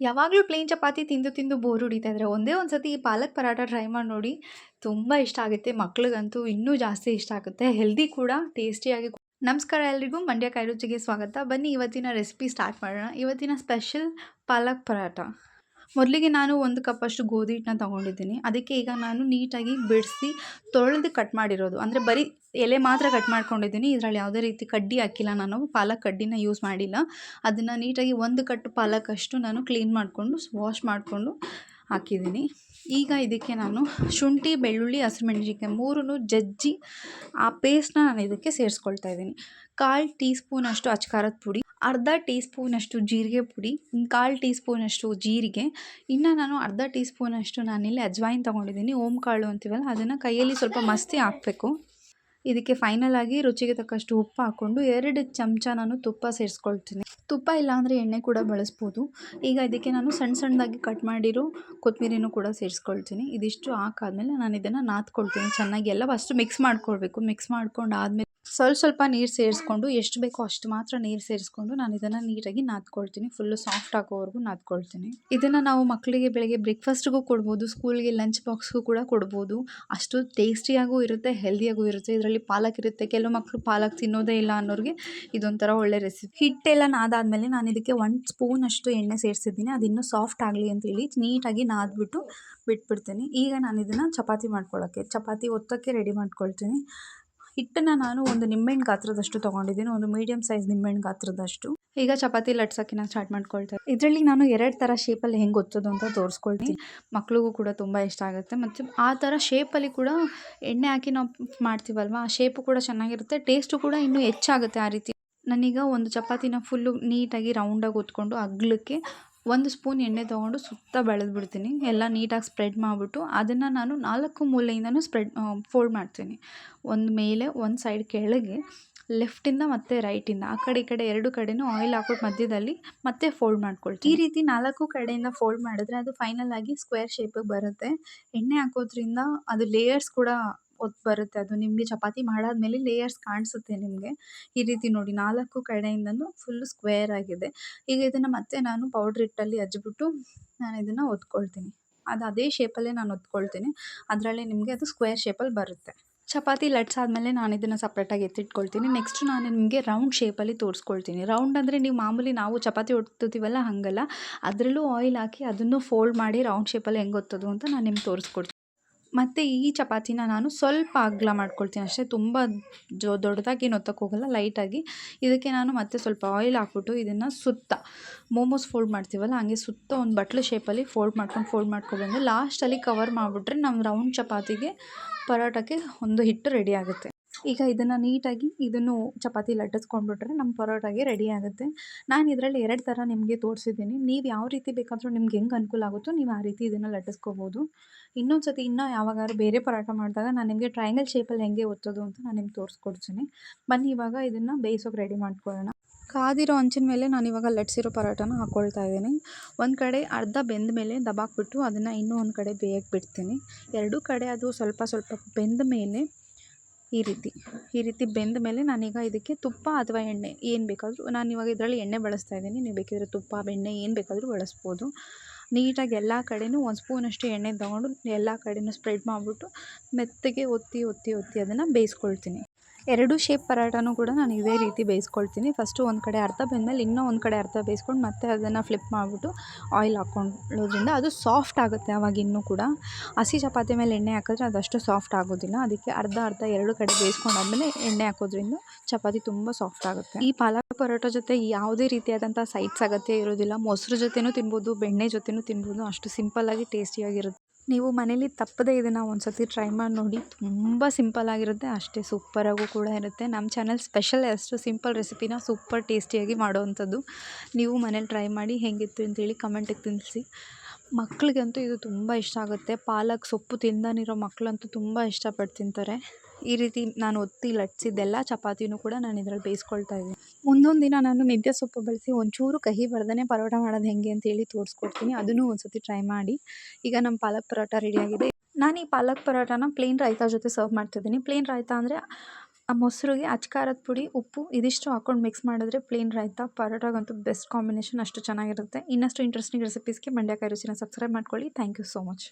ಯಾವಾಗಲೂ ಪ್ಲೇನ್ ಚಪಾತಿ ತಿಂದು ತಿಂದು ಬೋರ್ ಹೊಡಿತಾ ಇದ್ರೆ ಒಂದೇ ಒಂದು ಸತಿ ಈ ಪಾಲಕ್ ಪರಾಟ ಟ್ರೈ ಮಾಡಿ ನೋಡಿ ತುಂಬ ಇಷ್ಟ ಆಗುತ್ತೆ. ಮಕ್ಳಿಗಂತೂ ಇನ್ನೂ ಜಾಸ್ತಿ ಇಷ್ಟ ಆಗುತ್ತೆ. ಹೆಲ್ದಿ ಕೂಡ ಟೇಸ್ಟಿಯಾಗಿ ನಮಸ್ಕಾರ ಎಲ್ರಿಗೂ. ಮಂಡ್ಯ ಕೈರುಚಿಗೆ ಸ್ವಾಗತ. ಬನ್ನಿ, ಇವತ್ತಿನ ರೆಸಿಪಿ ಸ್ಟಾರ್ಟ್ ಮಾಡೋಣ. ಇವತ್ತಿನ ಸ್ಪೆಷಲ್ ಪಾಲಕ್ ಪರಾಟ ಮೊದಲಿಗೆ ನಾನು ಒಂದು ಕಪ್ಪಷ್ಟು ಗೋಧಿ ಹಿಟ್ಟನ್ನ ತೊಗೊಂಡಿದ್ದೀನಿ. ಅದಕ್ಕೆ ಈಗ ನಾನು ನೀಟಾಗಿ ಬಿಡಿಸಿ ತೊಳೆದು ಕಟ್ ಮಾಡಿರೋದು. ಅಂದರೆ ಬರೀ ಎಲೆ ಮಾತ್ರ ಕಟ್ ಮಾಡ್ಕೊಂಡಿದ್ದೀನಿ. ಇದರಲ್ಲಿ ಯಾವುದೇ ರೀತಿ ಕಡ್ಡಿ ಹಾಕಿಲ್ಲ ನಾನು. ಪಾಲಕ್ ಕಡ್ಡಿನ ಯೂಸ್ ಮಾಡಿಲ್ಲ. ಅದನ್ನು ನೀಟಾಗಿ ಒಂದು ಕಟ್ಟು ಪಾಲಕ್ ಅಷ್ಟು ನಾನು ಕ್ಲೀನ್ ಮಾಡಿಕೊಂಡು ವಾಶ್ ಮಾಡಿಕೊಂಡು ಹಾಕಿದ್ದೀನಿ. ಈಗ ಇದಕ್ಕೆ ನಾನು ಶುಂಠಿ, ಬೆಳ್ಳುಳ್ಳಿ ಹಸಿಮೆಣಸಿನ್ಕಾಯಿ ಮೂರನ್ನು ಜಜ್ಜಿ ಆ ಪೇಸ್ಟ್ನ ನಾನು ಇದಕ್ಕೆ ಸೇರಿಸ್ಕೊಳ್ತಾ ಇದ್ದೀನಿ. ಕಾಲು ಟೀ ಸ್ಪೂನಷ್ಟು ಅಚ್ಕಾರದ ಪುಡಿ. ಅರ್ಧ ಟೀ ಸ್ಪೂನಷ್ಟು ಜೀರಿಗೆ ಪುಡಿ ಕಾಲು ಟೀ ಸ್ಪೂನಷ್ಟು ಜೀರಿಗೆ. ಇನ್ನು ನಾನು ಅರ್ಧ ಟೀ ಸ್ಪೂನಷ್ಟು ನಾನಿಲ್ಲಿ ಅಜ್ವಾಯಿನ್ ತೊಗೊಂಡಿದ್ದೀನಿ ಓಮ್ ಕಾಳು ಅಂತೀವಲ್ಲ, ಅದನ್ನು ಕೈಯಲ್ಲಿ ಸ್ವಲ್ಪ ಮಸ್ತಿ ಹಾಕಬೇಕು. ಇದಕ್ಕೆ ಫೈನಲ್ ಆಗಿ ರುಚಿಗೆ ತಕ್ಕಷ್ಟು ಉಪ್ಪು ಹಾಕ್ಕೊಂಡು ಎರಡು ಚಮಚ ನಾನು ತುಪ್ಪ ಸೇರಿಸ್ಕೊಳ್ತೀನಿ. ತುಪ್ಪ ಇಲ್ಲಾಂದರೆ ಎಣ್ಣೆ ಕೂಡ ಬಳಸ್ಬೋದು. ಈಗ ಇದಕ್ಕೆ ನಾನು ಸಣ್ಣ ಸಣ್ಣದಾಗಿ ಕಟ್ ಮಾಡಿರೋ ಕೊತ್ತಂಬರಿನೂ ಕೂಡ ಸೇರಿಸ್ಕೊಳ್ತೀನಿ. ಇದಿಷ್ಟು ಹಾಕಾದ್ಮೇಲೆ ನಾನು ಇದನ್ನು ನಾದ್ಕೊಳ್ತೀನಿ. ಚೆನ್ನಾಗಿ ಎಲ್ಲ ಫಸ್ಟ್ ಮಿಕ್ಸ್ ಮಾಡ್ಕೊಳ್ಬೇಕು. ಮಿಕ್ಸ್ ಮಾಡ್ಕೊಂಡು ಆದಮೇಲೆ ಸ್ವಲ್ಪ ಸ್ವಲ್ಪ ನೀರು ಸೇರಿಸ್ಕೊಂಡು ಎಷ್ಟು ಬೇಕೋ ಅಷ್ಟು ಮಾತ್ರ ನೀರು ಸೇರಿಸ್ಕೊಂಡು ನಾನು ಇದನ್ನು ನೀಟಾಗಿ ನಾದ್ಕೊಳ್ತೀನಿ. ಫುಲ್ಲು ಸಾಫ್ಟ್ ಆಗೋವರೆಗೂ ನಾದ್ಕೊಳ್ತೀನಿ. ಇದನ್ನು ನಾವು ಮಕ್ಕಳಿಗೆ ಬೆಳಗ್ಗೆ ಬ್ರೇಕ್ಫಾಸ್ಟ್ಗೂ ಕೊಡ್ಬೋದು. ಸ್ಕೂಲ್ಗೆ ಲಂಚ್ ಬಾಕ್ಸ್ಗೂ ಕೂಡ ಕೊಡ್ಬೋದು. ಅಷ್ಟು ಟೇಸ್ಟಿಯಾಗೂ ಇರುತ್ತೆ ಹೆಲ್ದಿಯಾಗೂ ಇರುತ್ತೆ. ಇದರಲ್ಲಿ ಪಾಲಕ್ ಇರುತ್ತೆ. ಕೆಲವು ಮಕ್ಕಳು ಪಾಲಕ್ ತಿನ್ನೋದೇ ಇಲ್ಲ ಅನ್ನೋರಿಗೆ ಇದೊಂಥರ ಒಳ್ಳೆ ರೆಸಿಪಿ ಹಿಟ್ಟೆಲ್ಲ ನಾದಾದ್ಮೇಲೆ ನಾನು ಇದಕ್ಕೆ ಒಂದು ಸ್ಪೂನ್ ಅಷ್ಟು ಎಣ್ಣೆ ಸೇರಿಸಿದ್ದೀನಿ. ಅದು ಇನ್ನೂ ಸಾಫ್ಟ್ ಆಗಲಿ ಅಂತೇಳಿ ನೀಟಾಗಿ ನಾದ್ಬಿಟ್ಟು ಬಿಟ್ಬಿಡ್ತೀನಿ. ಈಗ ನಾನು ಇದನ್ನು ಚಪಾತಿ ಮಾಡ್ಕೊಳ್ಳೋಕ್ಕೆ ಚಪಾತಿ ಒತ್ತಕ್ಕೆ ರೆಡಿ ಮಾಡ್ಕೊಳ್ತೀನಿ. ಹಿಟ್ಟನ್ನು ನಾನು ಒಂದು ನಿಂಬೆಹಣ್ಣು ಗಾತ್ರದಷ್ಟು ತೊಗೊಂಡಿದ್ದೀನಿ. ಒಂದು ಮೀಡಿಯಮ್ ಸೈಜ್ ನಿಂಬೆಹಣ್ಣು ಗಾತ್ರದಷ್ಟು. ಈಗ ಚಪಾತಿ ಲಟ್ಸೋಕ್ಕೆ ನಾನು ಸ್ಟಾರ್ಟ್ ಮಾಡ್ಕೊಳ್ತಾ ಇದರಲ್ಲಿ ನಾನು ಎರಡು ಥರ ಶೇಪಲ್ಲಿ ಹೆಂಗೆ ಒತ್ತೋದು ಅಂತ ತೋರಿಸ್ಕೊಳ್ತೀನಿ. ಮಕ್ಳಿಗೂ ಕೂಡ ತುಂಬ ಇಷ್ಟ ಆಗುತ್ತೆ. ಮತ್ತು ಆ ಥರ ಶೇಪಲ್ಲಿ ಕೂಡ ಎಣ್ಣೆ ಹಾಕಿ ನಾವು ಮಾಡ್ತೀವಲ್ವ, ಆ ಶೇಪು ಕೂಡ ಚೆನ್ನಾಗಿರುತ್ತೆ. ಟೇಸ್ಟು ಕೂಡ ಇನ್ನೂ ಹೆಚ್ಚಾಗುತ್ತೆ ಆ ರೀತಿ. ನಾನೀಗ ಒಂದು ಚಪಾತಿನ ಫುಲ್ಲು ನೀಟಾಗಿ ರೌಂಡಾಗಿ ಒತ್ಕೊಂಡು ಅಗ್ಲಕ್ಕೆ ಒಂದು ಸ್ಪೂನ್ ಎಣ್ಣೆ ತೊಗೊಂಡು ಸುತ್ತ ಬೆಳೆದ್ಬಿಡ್ತೀನಿ ಎಲ್ಲ ನೀಟಾಗಿ ಸ್ಪ್ರೆಡ್ ಮಾಡಿಬಿಟ್ಟು ಅದನ್ನು ನಾನು ನಾಲ್ಕು ಮೂಲೆಯಿಂದನೂ ಸ್ಪ್ರೆಡ್ ಫೋಲ್ಡ್ ಮಾಡ್ತೀನಿ. ಒಂದು ಮೇಲೆ, ಒಂದು ಸೈಡ್ ಕೆಳಗೆ ಲೆಫ್ಟಿಂದ ಮತ್ತು ರೈಟಿಂದ. ಆ ಕಡೆ ಈ ಕಡೆ ಎರಡು ಕಡೆನೂ ಆಯಿಲ್ ಹಾಕೋದು ಮಧ್ಯದಲ್ಲಿ ಮತ್ತೆ ಫೋಲ್ಡ್ ಮಾಡ್ಕೊಳ್ತೀನಿ ಈ ರೀತಿ ನಾಲ್ಕು ಕಡೆಯಿಂದ ಫೋಲ್ಡ್ ಮಾಡಿದ್ರೆ ಅದು ಫೈನಲ್ ಆಗಿ ಸ್ಕ್ವೇರ್ ಶೇಪಿಗೆ ಬರುತ್ತೆ. ಎಣ್ಣೆ ಹಾಕೋದ್ರಿಂದ ಅದು ಲೇಯರ್ಸ್ ಕೂಡ ಒತ್ತು ಬರುತ್ತೆ. ಅದು ನಿಮಗೆ ಚಪಾತಿ ಮಾಡಾದ್ಮೇಲೆ ಲೇಯರ್ಸ್ ಕಾಣಿಸುತ್ತೆ ನಿಮಗೆ. ಈ ರೀತಿ ನೋಡಿ, ನಾಲ್ಕು ಕಡೆಯಿಂದನೂ ಫುಲ್ಲು ಸ್ಕ್ವೇರ್ ಆಗಿದೆ. ಈಗ ಇದನ್ನು ಮತ್ತೆ ನಾನು ಪೌಡ್ರ್ ಹಿಟ್ಟಲ್ಲಿ ಹಚ್ಬಿಟ್ಟು ನಾನು ಇದನ್ನು ಒತ್ಕೊಳ್ತೀನಿ. ಅದು ಅದೇ ಶೇಪಲ್ಲೇ ನಾನು ಒತ್ಕೊಳ್ತೀನಿ. ಅದರಲ್ಲೇ ನಿಮಗೆ ಅದು ಸ್ಕ್ವೇರ್ ಶೇಪಲ್ಲಿ ಬರುತ್ತೆ. ಚಪಾತಿ ಲಟ್ಸಾದ್ಮೇಲೆ ನಾನು ಇದನ್ನು ಸಪ್ರೇಟಾಗಿ ಎತ್ತಿಟ್ಕೊಳ್ತೀನಿ. ನೆಕ್ಸ್ಟ್ ನಾನು ನಿಮಗೆ ರೌಂಡ್ ಶೇಪಲ್ಲಿ ತೋರಿಸ್ಕೊಳ್ತೀನಿ. ರೌಂಡ್ ಅಂದರೆ ನೀವು ಮಾಮೂಲಿ ನಾವು ಚಪಾತಿ ಒತ್ತೀವಲ್ಲ ಹಾಗಲ್ಲ. ಅದರಲ್ಲೂ ಆಯಿಲ್ ಹಾಕಿ ಅದನ್ನು ಫೋಲ್ಡ್ ಮಾಡಿ ರೌಂಡ್ ಶೇಪಲ್ಲಿ ಹೆಂಗೆ ಒತ್ತೋದು ಅಂತ ನಾನು ನಿಮ್ಗೆ ತೋರಿಸ್ಕೊಡ್ತೀನಿ. ಮತ್ತು ಈ ಚಪಾತಿನ ನಾನು ಸ್ವಲ್ಪ ಅಗಲ ಮಾಡ್ಕೊಳ್ತೀನಿ ಅಷ್ಟೇ. ತುಂಬ ಜೊ, ದೊಡ್ಡದಾಗಿ ಏನು ಒತ್ತಕ್ಕೆ ಹೋಗಲ್ಲ, ಲೈಟಾಗಿ. ಇದಕ್ಕೆ ನಾನು ಮತ್ತೆ ಸ್ವಲ್ಪ ಆಯಿಲ್ ಹಾಕ್ಬಿಟ್ಟು ಇದನ್ನು ಸುತ್ತ. ಮೋಮೋಸ್ ಫೋಲ್ಡ್ ಮಾಡ್ತೀವಲ್ಲ, ಹಂಗೆ ಸುತ್ತ ಒಂದು ಬಟ್ಲು ಶೇಪಲ್ಲಿ ಫೋಲ್ಡ್ ಮಾಡ್ಕೊಂಡು ಫೋಲ್ಡ್ ಮಾಡ್ಕೊಬಂದು ಲಾಸ್ಟಲ್ಲಿ ಕವರ್ ಮಾಡಿಬಿಟ್ರೆ ನಮ್ಮ ರೌಂಡ್ ಚಪಾತಿಗೆ ಪರೋಟಕ್ಕೆ ಒಂದು ಹಿಟ್ಟು ರೆಡಿ ಆಗುತ್ತೆ. ಈಗ ಇದನ್ನು ನೀಟಾಗಿ ಇದನ್ನು ಚಪಾತಿ ಲಟ್ಟಿಸ್ಕೊಂಡ್ಬಿಟ್ರೆ ನಮ್ಮ ಪರೋಟಾಗೆ ರೆಡಿ ಆಗುತ್ತೆ. ನಾನು ಇದರಲ್ಲಿ ಎರಡು ಥರ ನಿಮಗೆ ತೋರಿಸಿದ್ದೀನಿ. ನೀವು ಯಾವ ರೀತಿ ಬೇಕಾದರೂ ನಿಮ್ಗೆ ಹೆಂಗೆ ಅನುಕೂಲ ಆಗುತ್ತೋ ನೀವು ಆ ರೀತಿ ಇದನ್ನು ಲಟ್ಟಿಸ್ಕೋಬೋದು. ಇನ್ನೊಂದು ಸತಿ ಇನ್ನೂ ಯಾವಾಗಾದ್ರೂ ಬೇರೆ ಪರೋಟ ಮಾಡಿದಾಗ ನಾನು ನಿಮಗೆ ಟ್ರಯಾಂಗಲ್ ಶೇಪಲ್ಲಿ ಹೆಂಗೆ ಒತ್ತೋದು ಅಂತ ನಾನು ನಿಮ್ಗೆ ತೋರಿಸ್ಕೊಡ್ತೀನಿ. ಬನ್ನಿ, ಇವಾಗ ಇದನ್ನು ಬೇಯಿಸೋಕೆ ರೆಡಿ ಮಾಡ್ಕೊಳ್ಳೋಣ. ಕಾದಿರೋ ಹಂಚಿನ ಮೇಲೆ ನಾನು ಇವಾಗ ಲಟ್ಸಿರೋ ಪರೋಟನ ಹಾಕ್ಕೊಳ್ತಾ ಇದ್ದೀನಿ. ಒಂದು ಕಡೆ ಅರ್ಧ ಬೆಂದ ಮೇಲೆ ದಬಾಕ್ಬಿಟ್ಟು ಅದನ್ನು ಇನ್ನೂ ಒಂದು ಕಡೆ ಬೇಯಕ್ಕೆ ಬಿಡ್ತೀನಿ. ಎರಡೂ ಕಡೆ ಅದು ಸ್ವಲ್ಪ ಸ್ವಲ್ಪ ಬೆಂದ ಮೇಲೆ ಈ ರೀತಿ ಈ ರೀತಿ ಬೆಂದ ಮೇಲೆ ನಾನೀಗ ಇದಕ್ಕೆ ತುಪ್ಪ ಅಥವಾ ಎಣ್ಣೆ ಏನು ಬೇಕಾದರೂ, ನಾನು ಇವಾಗ ಇದರಲ್ಲಿ ಎಣ್ಣೆ ಬಳಸ್ತಾ ಇದ್ದೀನಿ. ನೀವು ಬೇಕಿದ್ರೆ ತುಪ್ಪ, ಬೆಣ್ಣೆ ಏನು ಬೇಕಾದರೂ ಬಳಸ್ಬೋದು. ನೀಟಾಗಿ ಎಲ್ಲ ಕಡೆಯೂ ಒಂದು ಸ್ಪೂನಷ್ಟು ಎಣ್ಣೆ ತೊಗೊಂಡು ಎಲ್ಲ ಕಡೆನೂ ಸ್ಪ್ರೆಡ್ ಮಾಡಿಬಿಟ್ಟು, ಮೆತ್ತಗೆ ಒತ್ತಿ ಒತ್ತಿ ಒತ್ತಿ ಅದನ್ನು ಬೇಯಿಸ್ಕೊಳ್ತೀನಿ. ಎರಡು ಶೇಪ್ ಪರಾಟನೂ ಕೂಡ ನಾನು ಇದೇ ರೀತಿ ಬೇಯಿಸ್ಕೊಳ್ತೀನಿ. ಫಸ್ಟು ಒಂದು ಕಡೆ ಅರ್ಧ ಬೆಂದಮೇಲೆ ಇನ್ನೂ ಒಂದು ಕಡೆ ಅರ್ಧ ಬೇಯಿಸ್ಕೊಂಡು ಮತ್ತೆ ಅದನ್ನು ಫ್ಲಿಪ್ ಮಾಡಿಬಿಟ್ಟು ಆಯಿಲ್ ಹಾಕ್ಕೊಳ್ಳೋದ್ರಿಂದ ಅದು ಸಾಫ್ಟ್ ಆಗುತ್ತೆ ಆವಾಗ ಇನ್ನೂ ಕೂಡ. ಹಸಿ ಚಪಾತಿ ಮೇಲೆ ಎಣ್ಣೆ ಹಾಕಿದ್ರೆ ಅದಷ್ಟು ಸಾಫ್ಟ್ ಆಗೋದಿಲ್ಲ. ಅದಕ್ಕೆ ಅರ್ಧ ಅರ್ಧ ಎರಡು ಕಡೆ ಬೇಯಿಸ್ಕೊಂಡಾದ್ಮೇಲೆ ಎಣ್ಣೆ ಹಾಕೋದ್ರಿಂದ ಚಪಾತಿ ತುಂಬ ಸಾಫ್ಟ್ ಆಗುತ್ತೆ. ಈ ಪಾಲಕ್ ಪರೋಟ ಜೊತೆ ಯಾವುದೇ ರೀತಿಯಾದಂಥ ಸೈಡ್ಸ್ ಅಗತ್ಯ ಇರೋದಿಲ್ಲ. ಮೊಸರು ಜೊತೆನೂ ತಿನ್ಬೋದು, ಬೆಣ್ಣೆ ಜೊತೆನೂ ತಿನ್ಬೋದು. ಅಷ್ಟು ಸಿಂಪಲ್ಲಾಗಿ ಟೇಸ್ಟಿಯಾಗಿರುತ್ತೆ ನೀವು ಮನೇಲಿ ತಪ್ಪದೆ ಇದನ್ನು ಒಂದು ಟ್ರೈ ಮಾಡಿ ನೋಡಿ. ತುಂಬ ಸಿಂಪಲ್ ಆಗಿರುತ್ತೆ. ಅಷ್ಟೇ ಸೂಪರಾಗೂ ಕೂಡ ಇರುತ್ತೆ. ನಮ್ಮ ಚಾನಲ್ ಸ್ಪೆಷಲ್ ಅಷ್ಟು ಸಿಂಪಲ್ ರೆಸಿಪಿನ ಸೂಪರ್ ಟೇಸ್ಟಿಯಾಗಿ ಮಾಡುವಂಥದ್ದು. ನೀವು ಮನೇಲಿ ಟ್ರೈ ಮಾಡಿ ಹೇಗಿತ್ತು ಅಂತೇಳಿ ಕಮೆಂಟಿಗೆ ತಿಳಿಸಿ. ಮಕ್ಕಳಿಗಂತೂ ಇದು ತುಂಬ ಇಷ್ಟ ಆಗುತ್ತೆ. ಪಾಲಕ್ ಸೊಪ್ಪು ತಿಂದಾನಿರೋ ಮಕ್ಕಳಂತೂ ತುಂಬ ಇಷ್ಟಪಟ್ಟು ತಿಂತಾರೆ. ಈ ರೀತಿ ನಾನು ಒತ್ತಿ ಲಟ್ಸಿದ್ದೆಲ್ಲ ಚಪಾತಿನೂ ಕೂಡ ನಾನು ಇದ್ರಲ್ಲಿ ಬೇಯಿಸ್ಕೊಳ್ತಾ ಇದ್ದೀನಿ. ಮುಂದೊಂದು ದಿನ ನಾನು ಮೆಂತ್ಯ ಸೊಪ್ಪು ಬಳಸಿ ಒಂಚೂರು ಕಹಿ ಬರ್ದೇ ಪರೋಟ ಮಾಡೋದು ಹೇಗೆ ಅಂತೇಳಿ ತೋರಿಸ್ಕೊಡ್ತೀನಿ. ಅದನ್ನು ಒಂದು ಸತಿ ಟ್ರೈ ಮಾಡಿ. ಈಗ ನಮ್ಮ ಪಾಲಕ್ ಪರೋಟ ರೆಡಿಯಾಗಿದೆ ನಾನು ಈ ಪಾಲಕ್ ಪರೋಟನ ಪ್ಲೇನ್ ರಾಯ್ತಾ ಜೊತೆ ಸರ್ವ್ ಮಾಡ್ತಿದ್ದೀನಿ ಪ್ಲೇನ್ ರಾಯ್ತಾ ಅಂದರೆ ಆ ಮೊಸರಿಗೆ ಅಚ್ಕಾರದ ಪುಡಿ, ಉಪ್ಪು ಇದಿಷ್ಟು ಹಾಕೊಂಡು ಮಿಕ್ಸ್ ಮಾಡಿದ್ರೆ ಪ್ಲೇನ್ ರಾಯ್ತಾ ಪರೋಟಾಗಂತೂ ಬೆಸ್ಟ್ ಕಾಂಬಿನೇಷನ್ ಅಷ್ಟು ಚೆನ್ನಾಗಿರುತ್ತೆ. ಇನ್ನಷ್ಟು ಇಂಟ್ರೆಸ್ಟಿಂಗ್ ರೆಸಿಪೀಸ್ಗೆ ಮಂಡ್ಯಕಾಯಿ ರುಚಿನ ಸಬ್ಸ್ಕ್ರೈಬ್ ಮಾಡ್ಕೊಳ್ಳಿ. Thank you so much